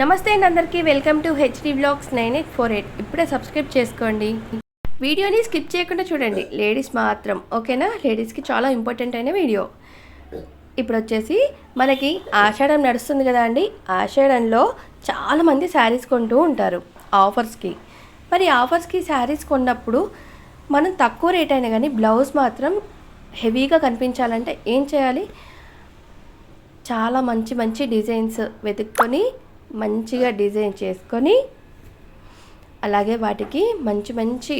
నమస్తే అండి అందరికీ. Welcome to HD blogs nine eight four eight. ఇప్పుడే సబ్స్క్రైబ్ చేసుకోండి. వీడియోని స్కిప్ చేయకుండా చూడండి. లేడీస్ మాత్రం. ఓకేనా? లేడీస్కి చాలా ఇంపార్టెంట్ అయిన వీడియో. ఇప్పుడు వచ్చేసి మనకి ఆషాఢం నడుస్తుంది కదా అండి. ఆషాఢంలో చాలామంది శారీస్ కొంటూ ఉంటారు ఆఫర్స్కి. మరి ఆఫర్స్కి శారీస్ కొన్నప్పుడు మనం తక్కువ రేట్ అయినా కానీ బ్లౌజ్ మాత్రం హెవీగా కనిపించాలంటే ఏం చేయాలి? చాలా మంచి మంచి డిజైన్స్ వెతుక్కొని మంచిగా డిజైన్ చేసుకొని అలాగే వాటికి మంచి మంచి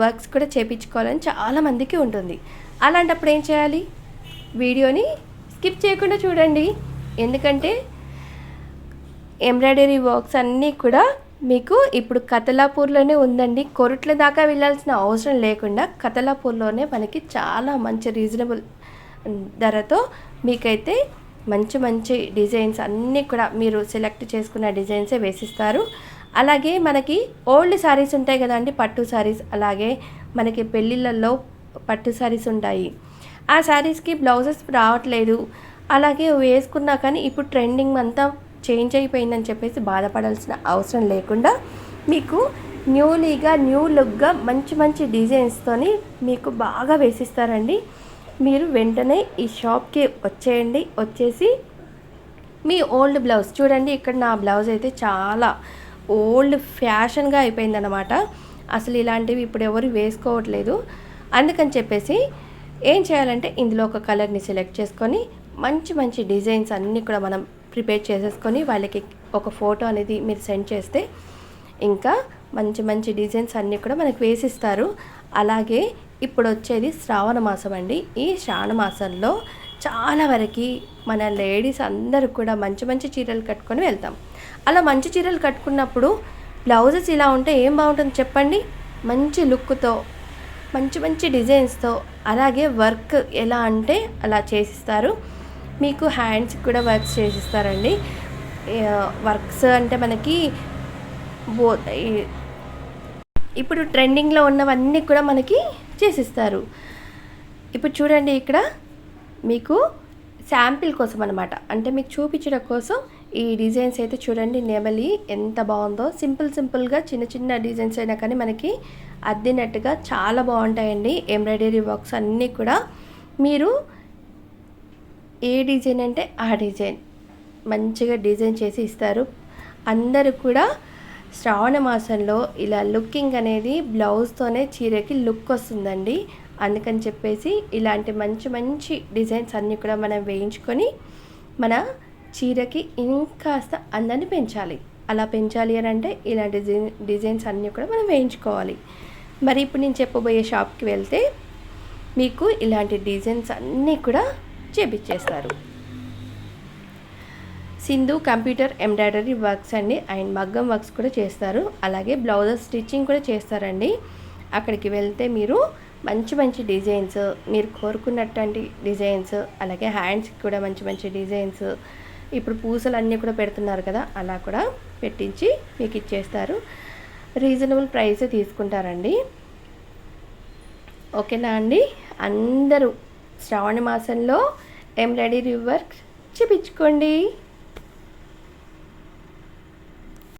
వర్క్స్ కూడా చేపించుకోవాలని చాలామందికి ఉంటుంది. అలాంటప్పుడు ఏం చేయాలి? వీడియోని స్కిప్ చేయకుండా చూడండి. ఎందుకంటే ఎంబ్రాయిడరీ వర్క్స్ అన్నీ కూడా మీకు ఇప్పుడు కతలాపూర్లోనే ఉందండి. కొరుట్ల దాకా వెళ్ళాల్సిన అవసరం లేకుండా కతలాపూర్లోనే మనకి చాలా మంచి రీజనబుల్ ధరతో మీకైతే మంచి మంచి డిజైన్స్ అన్నీ కూడా మీరు సెలెక్ట్ చేసుకున్న డిజైన్సే వేసిస్తారు. అలాగే మనకి ఓల్డ్ శారీస్ ఉంటాయి కదండి పట్టు శారీస్ అలాగే మనకి పెళ్ళిళ్ళల్లో పట్టు శారీస్ ఉంటాయి. ఆ శారీస్కి బ్లౌజెస్ రావట్లేదు. అలాగే వేసుకున్నా కానీ ఇప్పుడు ట్రెండింగ్ అంతా చేంజ్ అయిపోయిందని చెప్పేసి బాధపడాల్సిన అవసరం లేకుండా మీకు న్యూలీగా న్యూ లుక్గా మంచి మంచి డిజైన్స్తోని మీకు బాగా వేసిస్తారండి. మీరు వెంటనే ఈ షాప్కి వచ్చేయండి. వచ్చేసి మీ ఓల్డ్ బ్లౌజ్. చూడండి ఇక్కడ నా బ్లౌజ్ అయితే చాలా ఓల్డ్ ఫ్యాషన్గా అయిపోయిందనమాట అసలు ఇలాంటివి ఇప్పుడు ఎవరు వేసుకోవట్లేదు. అందుకని చెప్పేసి ఏం చేయాలంటే ఇందులో ఒక కలర్ని సెలెక్ట్ చేసుకొని మంచి మంచి డిజైన్స్ అన్నీ కూడా మనం ప్రిపేర్ చేసేసుకొని వాళ్ళకి ఒక ఫోటో అనేది మీరు సెండ్ చేస్తే ఇంకా మంచి మంచి డిజైన్స్ అన్నీ కూడా మనకు వేసిస్తారు. అలాగే ఇప్పుడు వచ్చేది శ్రావణ మాసం అండి. ఈ శ్రావణ మాసంలో చాలా వరకు మన లేడీస్ అందరూ కూడా మంచి మంచి చీరలు కట్టుకొని వెళ్తాం. అలా మంచి చీరలు కట్టుకున్నప్పుడు బ్లౌజెస్ ఇలా ఉంటే ఏం బాగుంటుంది చెప్పండి? మంచి లుక్తో మంచి మంచి డిజైన్స్తో అలాగే వర్క్ ఎలా అంటే అలా చేసిస్తారు. మీకు హ్యాండ్స్ కూడా వర్క్స్ చేసిస్తారండి. వర్క్స్ అంటే మనకి బో ఇప్పుడు ట్రెండింగ్లో ఉన్నవన్నీ కూడా మనకి చేసిస్తారు. ఇప్పుడు చూడండి ఇక్కడ మీకు శాంపిల్ కోసం అనమాట అంటే మీకు చూపించడం కోసం ఈ డిజైన్స్ అయితే చూడండి నెమలి ఎంత బాగుందో. సింపుల్ సింపుల్గా చిన్న చిన్న డిజైన్స్ అయినా కానీ మనకి అద్దినట్టుగా చాలా బాగుంటాయండి. ఎంబ్రాయిడరీ వర్క్స్ అన్నీ కూడా. మీరు ఏ డిజైన్ అంటే ఆ డిజైన్. మంచిగా డిజైన్ చేసి ఇస్తారు. అందరూ కూడా శ్రావణ మాసంలో ఇలా లుకింగ్ అనేది బ్లౌజ్తోనే చీరకి లుక్ వస్తుందండి. అందుకని చెప్పేసి ఇలాంటి మంచి మంచి డిజైన్స్ అన్నీ కూడా మనం వేయించుకొని మన చీరకి ఇంకాస్త అందాన్ని పెంచాలి. అలా పెంచాలి అని అంటే ఇలాంటి డిజైన్స్ అన్నీ కూడా మనం వేయించుకోవాలి. మరి ఇప్పుడు నేను చెప్పబోయే షాప్కి వెళ్తే మీకు ఇలాంటి డిజైన్స్ అన్నీ కూడా చేపించేస్తారు సింధు కంప్యూటర్ ఎంబ్రాయిడరీ వర్క్స్ అండి. అండ్ మగ్గం వర్క్స్ కూడా చేస్తారు. అలాగే బ్లౌజెస్ స్టిచ్చింగ్ కూడా చేస్తారండి. అక్కడికి వెళ్తే మీరు మంచి మంచి డిజైన్స్ మీరు కోరుకున్నటువంటి డిజైన్స్ అలాగే హ్యాండ్స్కి కూడా మంచి మంచి డిజైన్స్ ఇప్పుడు పూసలు అన్నీ కూడా పెడుతున్నారు కదా అలా కూడా పెట్టించి మీకు ఇచ్చేస్తారు. రీజనబుల్ ప్రైస్ తీసుకుంటారండి. ఓకేనా అండి? అందరూ శ్రావణ మాసంలో ఎంబ్రాయిడరీ వర్క్ చూపించుకోండి.